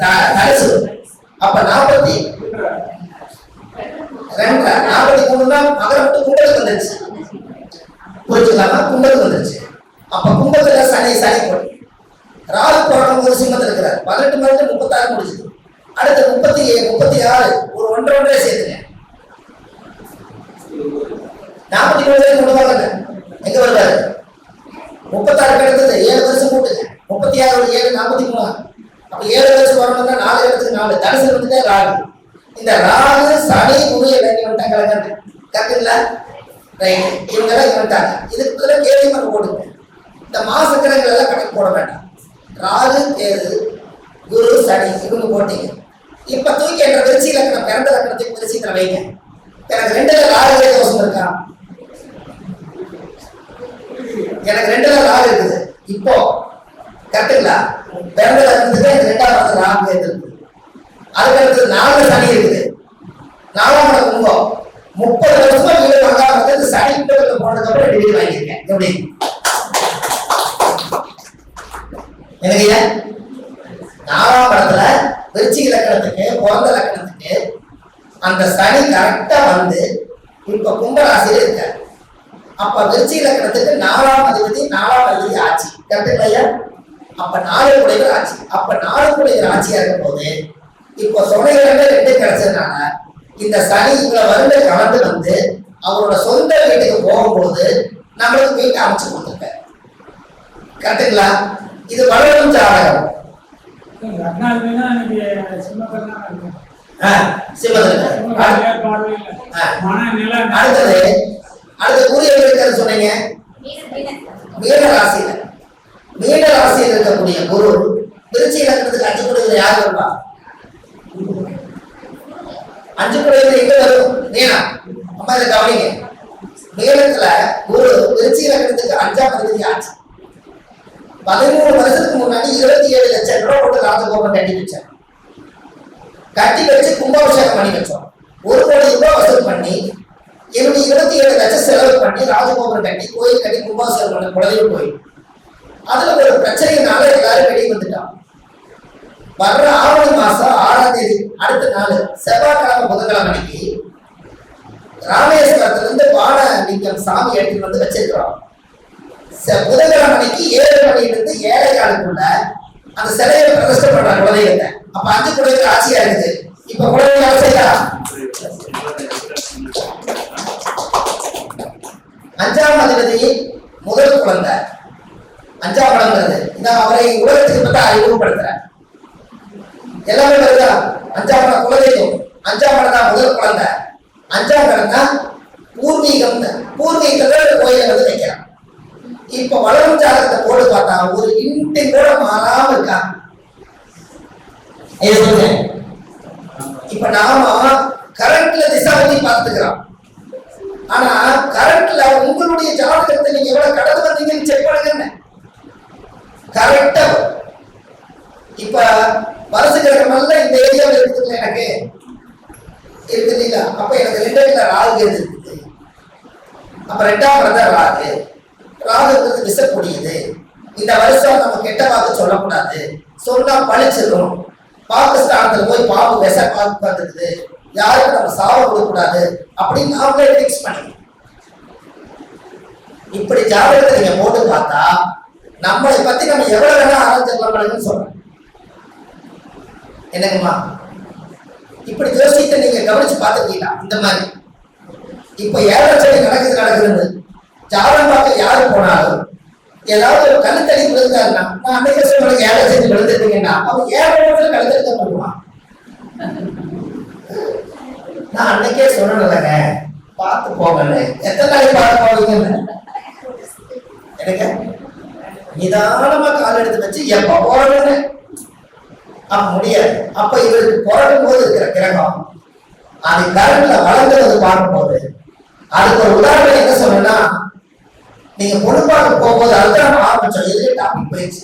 த- அப்ப நாற்பத்தி ரெண்டு நாற்பத்தி மூணுனா மகரம் விட்டு வந்துருச்சு. புரிஞ்சுக்கலாமா? கும்பத்துக்கு வந்துருச்சு. அப்ப கும்பத்துல சனி சனி போடு. ராகு புராணம் ஒரு சிம்மத்தில் இருக்கிறார். பதினெட்டு மணிக்கு முப்பத்தாறு முடிச்சுது அடுத்து முப்பத்தி முப்பத்தி ஆறு ஒரு ஒன்றரை ஒன்றரை சேர்த்துங்க. நாற்பத்தி மூணு வரைக்கும் கொண்டு வாங்க. எங்க வருவாரு? முப்பத்தாறு கிடைத்தது ஏழு வருஷம் கூட்டுங்க முப்பத்தி ஆறு ஒரு ஏழு நாற்பத்தி மூணு. அப்ப ஏழு லட்சம் வரணும்னா நாலு இடத்துக்கு நாலு தனுசு வந்துட்டே ராகு. இந்த ராகு சனி குரு இறங்கி வந்துட்டாங்க கரெக்டுங்களா ரைட் இவங்க எல்லாம் இங்க வந்துட்டாங்க. கேள்வி மட்டும் போடுங்க இந்த மாசக்கிழங்குகள் எல்லாம் கணக்கு போட வேண்டாம். ராகு கேது குரு சனி இவங்க போட்டீங்க. இப்ப தூக்கி என்ற திருச்சி லக்கணம் பிறந்த லக்கணத்துக்கு திருச்சி வைங்க. எனக்கு ரெண்டுல ராகு தோஷம் இருக்கா? எனக்கு ரெண்டுல ராகு இருக்குது. இப்போ கரெக்டுங்களா பிறந்த இருந்துட்டு எனக்கு ரெண்டாவது ராகு இருக்குது அதுக்கு நாலு சனி இருக்குது. நாலாம் இடம் கும்பம். முப்பது வருஷமா வீடு வாங்காம வந்து சனி கும்பத்தில் போனதுக்கப்புறம் ரெண்டு வீடு வாங்கியிருக்கேன். எப்படி? எனக்கு நாலாம் இடத்துல விருச்சிக லக்கணத்துக்கு பிறந்த லக்கணத்துக்கு அந்த சனி கரெக்டா வந்து இப்ப கும்பராசியில இருக்க அப்ப விருச்சிக லக்கணத்துக்கு நாலாம் அதிபதி நாலாம் அதிபதி ஆட்சி. கரெக்டுங்களா ஐயா? அப்ப நாலு குடைவர் ஆட்சி அப்ப நாலு குடைவர் ஆட்சியா இருக்கும் போது இப்போ துணைகளே ரெண்டு கிடைச்சதுனால இந்த சனி இவ்வளவு வருட கலந்து வந்து அவரோட சொந்த வீட்டுக்கு போகும்போது நம்மளுக்கு வீட்டை அமைச்சு கொடுத்துருக்காரு. கரெக்டுங்களா? இது வளரும் ஜாதகம். அடுத்தது. அடுத்த குறிய இருக்கிறது சொன்னீங்க? மீன ராசியில. மீன ராசியில் இருக்கக்கூடிய குரு திருச்சி இலக்கணத்துக்கு அஞ்சு குடைகள் யார் வருவா? அஞ்சு குடைகள் எங்க வரும்? மீனா. அம்மா இதை கவனிங்க. மீனத்துல குரு திருச்சி இலக்கணத்துக்கு அஞ்சாம் பகுதி ஆச்சு. பதிமூணு வருஷத்துக்கு முன்னாடி இருபத்தி ஏழு லட்சம் ரூபாய் போட்டு ராஜகோபுரம் கட்டி வச்சாங்க கட்டி வச்சு கும்பாபிஷேகம் பண்ணி வச்சோம். ஒரு கோடி ரூபாய் வசூல் பண்ணி என்னுடைய இருபத்தி ஏழு லட்சம் செலவு பண்ணி ராஜகோபுரம் கட்டி கோயில் கட்டி கும்பாபிஷேகம் பண்ண குலதெய்வ போயிடும் அதுல ஒரு பிரச்சனையினால எல்லாரும் வெளியே வந்துட்டான் வர்ற ஆவணி மாசம் ஆறாம் தேதி அடுத்த நாள் செவ்வாய்க்கிழமை புதன்கிழமை அன்னைக்கு ராமேஸ்வரத்துல இருந்து பானலிங்கம் சாமி எடுத்துட்டு வந்து வச்சிருக்கிறோம். புதன்கிழமை அன்னைக்கு ஏழு மணில இருந்து ஏழை காலுக்குள்ள அந்த சிலையை பிரதிஷ்டை பண்றாங்க குலதெய்வத்தை. அப்ப அஞ்சு குழந்தைக்கு ஆட்சியா இருக்குது. இப்ப குழந்தைங்க ஆசையா அஞ்சாம் அதிபதி முதல் குழந்தை. அஞ்சாம் இடம்ங்கிறது இந்த அவரை உலகத்துக்கு பத்தி அறிமுகப்படுத்துறார் எல்லாமே வருதா? அஞ்சாம் படம் குலதெய்வம். அஞ்சாம் படம் தான் முதல் குழந்தை. அஞ்சாம் படம் தான் பூர்வீகம் பூர்வீகத்துல கோயிலை வந்து வைக்கிறான். இப்ப வளரும் ஜாதகத்தை போட்டு பார்த்தா ஒரு இன்ட்டு கூட மாறாம இருக்கா? இப்ப நாம கரண்ட்ல திசாபதி பார்த்துக்கிறோம். ஆனா கரண்ட்ல உங்களுடைய ஜாதகத்தை நீங்க எவ்வளவு கடந்து கரெக்டா இப்ப மனசு கிழமெல்லாம் இந்த ஏரியாவில் இருக்குதுல்ல எனக்கு? இருக்குது இல்லையா? அப்ப எனக்கு ரெண்டு இடத்துல ராகு இருக்குது அப்ப ரெண்டாம் பிரதர் ராகு. ராகுங்கிறது விசக்கூடியது இந்த வருஷம் நம்ம கெட்ட வாக்கு சொல்லக்கூடாது. சொன்னா பழிச்சிடும் பாகிஸ்தானத்துல போய் பாம்பு விச பாம்பு வந்துருக்குது யாருக்கும் நம்ம சாவ கொடுக்கக்கூடாது அப்படின்னு நாமளே ஃபிக்ஸ் பண்ணி இப்படி ஜாதகத்தை நீங்க போட்டு பார்த்தா நம்மளை பத்தி நம்ம எவ்வளவு வேணா ஆராய்ச்சிடலாம்னு சொல்றேன் என்னங்கம்மா? இப்படி ஜோசியத்தை நீங்க கவனிச்சு பார்த்துருக்கீங்களா? இந்த மாதிரி. இப்ப ஏழரை சனி நடக்குது நடக்குதுன்னு ஜாதகம் பார்க்க யாரு போனாலும் ஏதாவது ஒரு கழுத்தடி விழுந்தாருன்னா நான் அன்னைக்கு சொல்லுவாங்க ஏழை சனி விழுந்துருக்கீங்கன்னா அவன் ஏழை இடத்துல கழுத்தடிக்க பண்ணுவான் நான் அன்னைக்கே சொன்னேன்லங்க பார்த்து போகல எத்தனை நாளைக்கு பார்த்து போவீங்கன்னு? எனக்கு நிதானமா கால் எடுத்து வச்சு எப்ப போறதுன்னு? அப்ப முடியாது. அப்ப இவருக்கு பிறக்கும் போது இருக்கிற கிரகம். அது கரண்ட்ல வளர்ந்துறது பார்க்கும்போது அதுக்கு ஒரு உதாரணம் என்ன சொன்னா நீங்க பொண்ணு போகும்போது அதுதான் ஆரம்பிச்சோம். எதுக்கு டாபிக் போயிடுச்சு?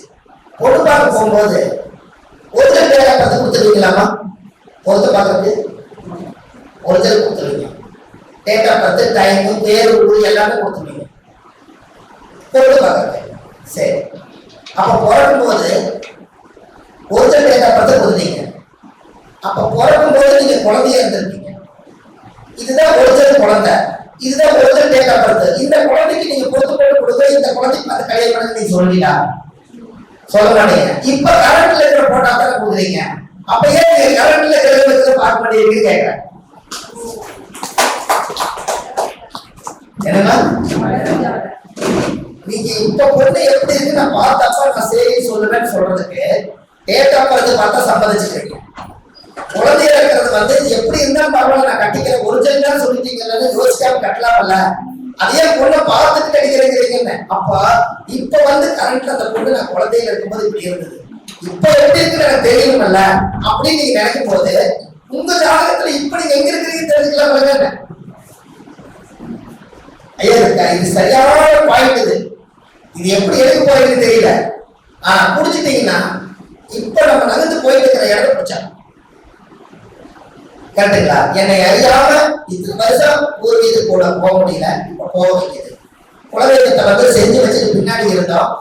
பொண்ணு போகும்போது ஒருத்தர் பேரை பார்த்து கொடுத்துருவீங்களாமா ஒருத்தர் பார்க்கறது ஒருத்தர் கொடுத்துருவீங்க. டேட்டா பார்த்து டைமு டைம் பேர் ஊர் எல்லாமே கொடுத்துருவீங்க. பொழுது பார்க்கறது சரி அப்ப பிறக்கும் போது ஒருத்தர் டேட் குழந்தைங்க அப்போ கொடுத்தீங்க. அப்ப பிறக்கும் போது நீங்க குழந்தையா இருந்திருப்பீங்க இதுதான் ஒருத்தர் குழந்தை. இதுதான் ஒரிஜினல் டேட் இந்த குழந்தைக்கு நீங்க பொறுத்து போட்டு கொடுங்க இந்த குழந்தைக்கு அந்த கல்யாணம் பண்ணி நீங்க சொல்லலாம் சொல்ல மாட்டீங்க இப்ப கரண்ட்ல இருக்கிற போட்டா தானே கொடுக்குறீங்க. அப்ப ஏன் நீங்க கரண்ட்ல இருக்கிற பார்க்க மாட்டேங்கிறீங்கன்னு கேட்கிறேன் என்னன்னா நீங்க இப்ப பொண்ணு எப்படி இருக்கு நான் பார்த்தப்ப நான் சரி சொல்லுவேன்னு சொல்றதுக்கு டேட் ஆஃப் பார்த்தா சம்மதிச்சுக்கிறீங்க. குழந்தையா இருக்கிறது வந்து எப்படி இருந்தாலும் பரவாயில்ல நான் கட்டிக்கிறேன். ஒரிஜினலா சொல்லிட்டீங்கன்னு யோசிக்காம கட்டலாம்ல. அதே பொண்ணை பார்த்துட்டு கட்டிக்கிறேங்கிறீங்கன்னு அப்ப இப்ப வந்து கரண்ட்ல அந்த பொண்ணு நான் குழந்தையில இருக்கும்போது இப்படி இருந்தது. இப்ப எப்படி இருக்கு எனக்கு தெரியணும்ல. அப்படின்னு நீங்க நினைக்கும் போது உங்க ஜாதகத்துல இப்ப நீங்க எங்க இருக்கிறீங்கன்னு தெரிஞ்சுக்கலாம் ஐயா இருக்கா இது சரியான பாயிண்ட் இது. இது எப்படி எடுக்க போறதுன்னு தெரியல. ஆனா புடிச்சிட்டீங்கன்னா இப்ப நம்ம நகர்ந்து போயிட்டு இருக்கிற இடத்த பிடிச்சா. கரெக்டுங்களா? என்னை அறியாம இத்தனை வருஷம் பூர்வீக கூட போக முடியல இப்ப போக வேண்டியது. குலதெய்வத்தை வந்து செஞ்சு வச்சுட்டு பின்னாடி இருந்தோம்.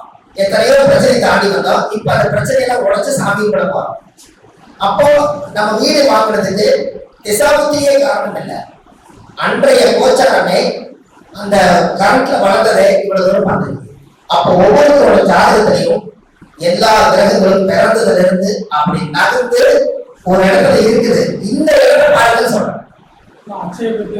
எத்தனையோ பிரச்சனை தாண்டி வந்தோம். இப்ப அந்த பிரச்சனையெல்லாம் உடச்சு சாமி கூட போறோம். அப்போ நம்ம வீடு வாங்குறதுக்கு திசாபுத்தியே காரணம் இல்லை. அன்றைய கோச்சாரமே அந்த கரண்ட்ல வளர்ந்ததே இவ்வளவு தூரம் பார்த்துருக்கு அப்போ ஒவ்வொருத்தரோட ஜாதகத்திலையும் எல்லா கிரகங்களும் பிறந்ததுல இருந்து அப்படி நகர்ந்து ஒரு இடத்துல இருக்குது. இந்த இடத்துல பாருங்கன்னு சொல்றேன். அக்ஷய பத்தி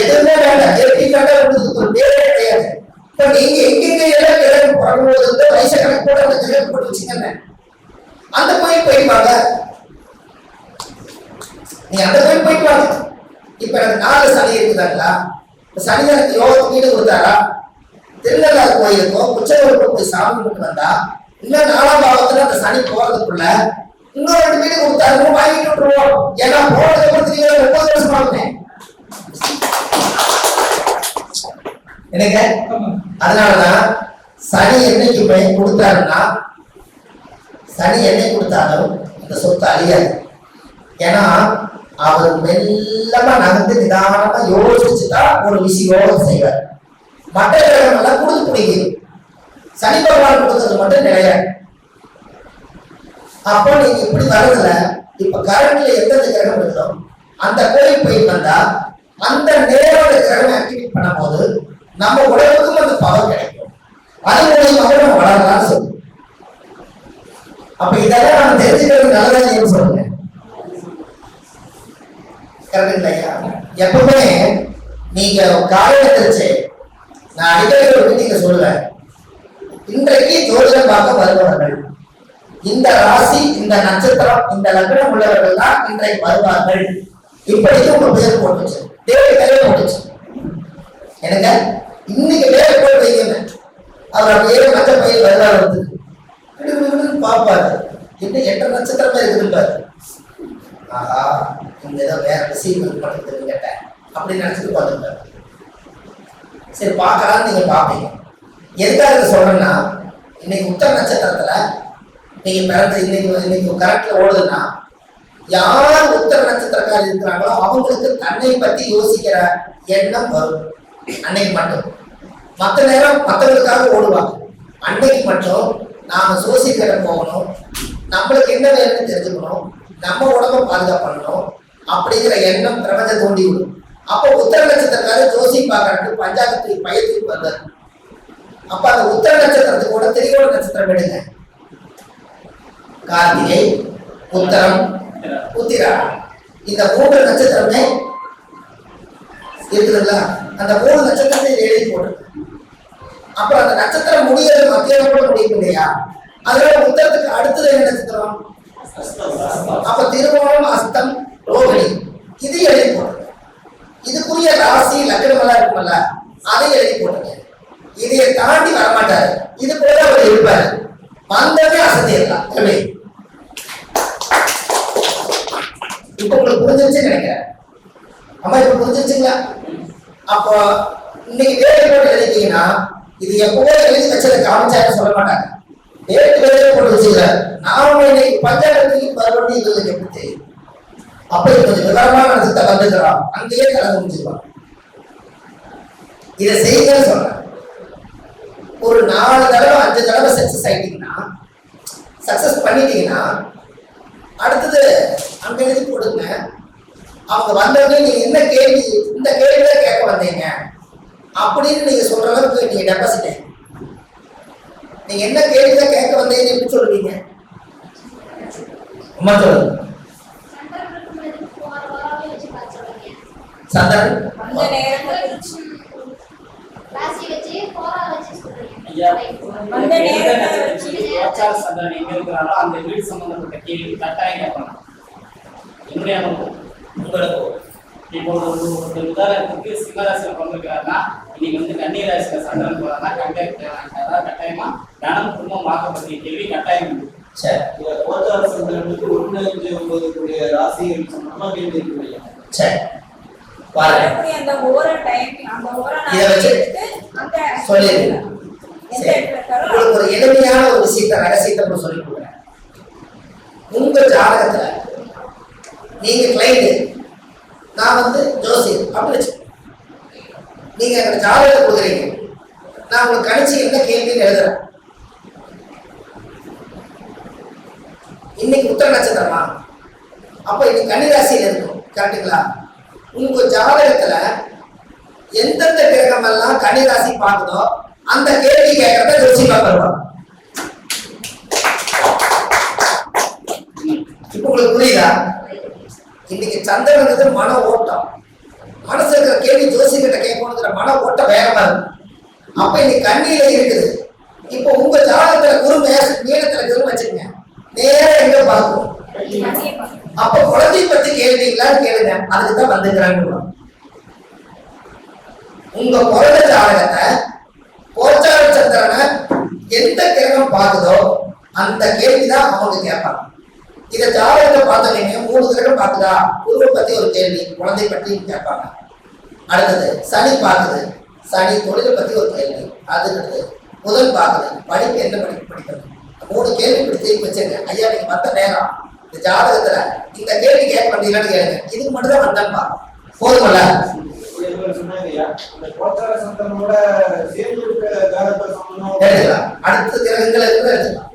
எதுவுமே வேண்டாம் எப்படி வேண்டாம் உங்களுக்கு பேரே கிடையாது. இப்ப நீங்க எங்கெங்க எல்லாம் கிரகம் பிறகும்போது வந்து வயசு கணக்கு கூட அந்த கிரகம் போட்டு வச்சுக்கங்க. அந்த கோயில் போயிட்டு வாங்க. நீங்க அந்த கோயில் போயிட்டு வாங்க. இப்ப எனக்கு நாலு சனி இருக்குதாங்களா? இப்ப சனி எனக்கு யோகத்துக்கு வீடு கொடுத்தாரா? திருநள்ளாறு கோயிலுக்கும் உச்சவருக்கும் போய் சாமி கும்பிட்டு வந்தா இன்னும் நாலாம் பாவத்துல அந்த சனி போறதுக்குள்ள இன்னும் ரெண்டு வீடு கொடுத்தாரு வாங்கிட்டு விட்டுருவோம் ஏன்னா போனதுக்கு அப்புறம் திரும்பி ஒன்பது வருஷம் ஆகுமே எனக்கு அதனாலதான் சனி என்னைக்கு பயன் கொடுத்தாருன்னா சனி என்னை கொடுத்தாலும் அந்த சொத்து அழியாது. ஏன்னா அவர் மெல்லமா நகர்ந்து நிதானமா யோசிச்சுதான் ஒரு விஷயம் செய்வார். மற்ற கிரகம் எல்லாம் கொடுத்து பிடிக்கும் சனி பகவான் கொடுத்தது மட்டும் கிடையாது. அப்போ நீங்க இப்படி வரதுல இப்ப கரண்ட்ல எந்தெந்த கிரகம் இருக்கோ அந்த கோயில் போயிட்டு வந்தா அந்த நேரோட கிரகம் ஆக்டிவேட் பண்ணும்போது நம்ம உடம்புக்கும் அந்த பவர் கிடைக்கும். அது மூலியமாக நம்ம வளரலாம்னு சொல்லுவோம் அப்ப இதெல்லாம் நம்ம தெரிஞ்சுக்கிறது நல்லதா இல்லைன்னு சொல்லுங்க கரெக்ட் இல்லையா எப்பவுமே நீங்க காலையில தெரிச்சு நான் அடிக்கடி ஒரு மீட்டிங்க சொல்லுவேன். இன்றைக்கு ஜோதிடம் பார்க்க வருபவர்கள் இந்த ராசி இந்த நட்சத்திரம் இந்த லக்னம் உள்ளவர்கள் தான் இன்றைக்கு வருவார்கள். இப்படிக்கு உங்க பேர் போட்டுச்சு. தேவை பேரே போட்டுச்சு. எனக்கு இன்னைக்கு பேர் போட்டு வைக்கங்க அவர் அப்படியே மற்ற பையன் வருவார் வந்து பார்ப்பாரு. இன்னும் எட்டு நட்சத்திரமே இருக்குதுப்பாரு ஆஹா இங்க ஏதோ வேற விஷயம் இது பண்ணுறது கேட்டேன். அப்படி நினைச்சிட்டு பார்த்துருப்பாரு சரி பார்க்கலாம் நீங்க பார்ப்பீங்க. எதுக்காக இதை சொல்றேன்னா இன்னைக்கு உத்தர நட்சத்திரத்துல நீங்க பிறந்து இன்னைக்கு இன்னைக்கு கரெக்ட்ல ஓடுதுன்னா யார் உத்தர நட்சத்திரக்காரர் இருக்கிறாங்களோ அவங்களுக்கு தன்னை பத்தி யோசிக்கிற எண்ணம் வரும். அன்னைக்கு மட்டும். மற்ற நேரம் மற்றவங்களுக்காக ஓடுவாங்க. அன்னைக்கு மட்டும் நாம சோசிக்கிற போகணும். நம்மளுக்கு என்ன வேணும்னு தெரிஞ்சுக்கணும். நம்ம உடம்ப பாதுகாப்பணும் அப்படிங்கிற எண்ணம் பிரபஞ்ச தோண்டி விடும். அப்போ உத்தர நட்சத்திரக்காரர் ஜோசி பார்க்கறதுக்கு பஞ்சாங்கத்துக்கு பயத்துக்கு வந்தார். அப்ப அந்த உத்தர நட்சத்திரத்துக்கு கூட திரிகோண நட்சத்திரம் எடுங்க. கார்த்திகை உத்தரம் உத்திரா. இந்த மூன்று நட்சத்திரமே இருக்குதுங்களா? அந்த மூணு நட்சத்திரத்தை எழுதி போடு அப்புறம் அந்த நட்சத்திரம் முடியறது மத்தியானம் கூட முடியும் இல்லையா அதனால உத்தரத்துக்கு அடுத்தது என்ன நட்சத்திரம்? அப்ப திருவோணம் அஸ்தம் ரோகிணி. இது எழுதி போடுங்க இதுக்குரிய ராசி லக்னமெல்லாம் இருக்கும்ல இருக்குமல்ல அதை எழுதி போடுங்க இதையை தாண்டி வரமாட்டாரு. இது போல அவர் இருப்பாரு. வந்தவே அசத்திடலாம் எப்படி இப்ப உங்களுக்கு புரிஞ்சிருச்சு நினைக்கிறேன். அம்மா இப்ப புரிஞ்சிருச்சுங்களா? அப்போ இன்னைக்கு வேலை போட்டு எழுதிட்டீங்கன்னா இது எப்பவோ எழுதி வச்சதை காமிச்சாருன்னு சொல்ல மாட்டாங்க. டேட் போட்டு வச்சுக்கிறார் நாம இன்னைக்கு பஞ்சாயத்துக்கு மறுபடியும் எங்களுக்கு எப்படி தெரியும் அப்ப இது கொஞ்சம் விவரமான நடத்த வந்துக்கிறான் அங்கேயே கலந்து முடிஞ்சுக்கலாம் இதை செய்யுங்கன்னு சொல்றேன் ஒரு நாலு தடவை அஞ்சு தடவை சக்சஸ் ஆயிட்டீங்கன்னா சக்சஸ் பண்ணிட்டீங்கன்னா அடுத்தது அங்க எழுதி போடுங்க. அவங்க வந்தவங்க நீங்க என்ன கேள்வி இந்த கேள்வி கேட்க வந்தீங்க. அப்படின்னு நீங்க சொல்ற அளவுக்கு நீங்க டெபாசிட் நீங்க என்ன கேள்வி தான் கேட்க வந்தீங்கன்னு எப்படி சொல்லுவீங்க? அம்மா சொல்லுங்க. சந்தன்? அந்த வீடு சம்பந்தப்பட்ட கேள்வி கட்டாயம் கேட்கணும். என்னுடைய உங்களுக்கு இப்போ ஒரு ஒரு உதாரணத்துக்கு சிம்மராசியில் பிறந்திருக்கிறாருன்னா இன்னைக்கு வந்து கன்னி ராசியில சந்திரன் கட்டாயமா? தனம் குடும்பம் வாக்கப்பட்ட கேள்வி கட்டாயம். சரி. இந்த கோச்சார சந்திரனுக்கு ஒண்ணு அஞ்சு ஒன்பது கூடிய ராசிகள் சம்பந்தமா கேள்வி இருக்கு சரி. பாருங்க. எப்படி அந்த ஓர டைம் அந்த ஓர இதை வச்சு எடுத்து அந்த சொல்லிடுங்க. உங்களுக்கு ஒரு எளிமையான ஒரு விஷயத்த ரகசியத்தை சொல்லி கொடுக்குறேன். உங்க ஜாதகத்துல நீங்க கிளைண்ட் நான் வந்து ஜோசியர் அப்படி வச்சு நீங்க ஜாதகத்தை கொடுக்குறீங்க. நான் உங்களுக்கு கணிச்சு என்ன கேள்வின்னு எழுதுறேன். இன்னைக்கு உத்தர நட்சத்திரமா? அப்ப இன்னைக்கு கன்னிராசியில் இருக்கும். கரெக்டுங்களா உங்க ஜாதகத்துல எந்தெந்த கிரகம் எல்லாம் கன்னிராசி பார்க்குதோ அந்த கேள்வி கேட்கறத ஜோசி பார்க்கணும் இப்ப உங்களுக்கு புரியுதா? இன்னைக்கு சந்திரனுக்கு மன ஓட்டம். மனசு இருக்கிற கேள்வி ஜோசி கிட்ட கேட்கணுங்கிற மன ஓட்டம் வேகமா இருக்கு. அப்ப இன்னைக்கு கண்ணியில இருக்குது. இப்போ உங்க ஜாதகத்துல குரு அப்ப குழந்தை பத்தி கேள்விங்களான்னு கேளுங்க. அதுக்கு தான் வந்துக்கிறாங்க உங்க பிறந்த ஜாதகத்தை கோச்சார சந்திரனை எந்த கிரகம் பார்க்குதோ அந்த கேள்விதான் அவங்க கேட்பாங்க. இத ஜாதகத்தை பார்த்தோன்னே மூணு கிரகம் பார்க்குதா? குருவை பத்தி ஒரு கேள்வி. குழந்தை பத்தி கேட்பாங்க. அடுத்தது சனி பார்க்குது. சனி தொழிலை பத்தி ஒரு கேள்வி. அதுக்கு முதல் பார்க்குது. படிப்பு என்ன படிப்பு படிக்கிறது? மூணு கேள்வி இப்படி திருப்பி ஐயா நீங்க மத்த நேரம் இந்த ஜாதகத்துல இந்த கேள்வி கேட்க மாட்டீங்களான்னு கேளுங்க. இதுக்கு மட்டும் தான் வந்தேன்பா போதுமல்ல? அடுத்த கிரகங்கள் கூட எடுத்துக்கலாம்.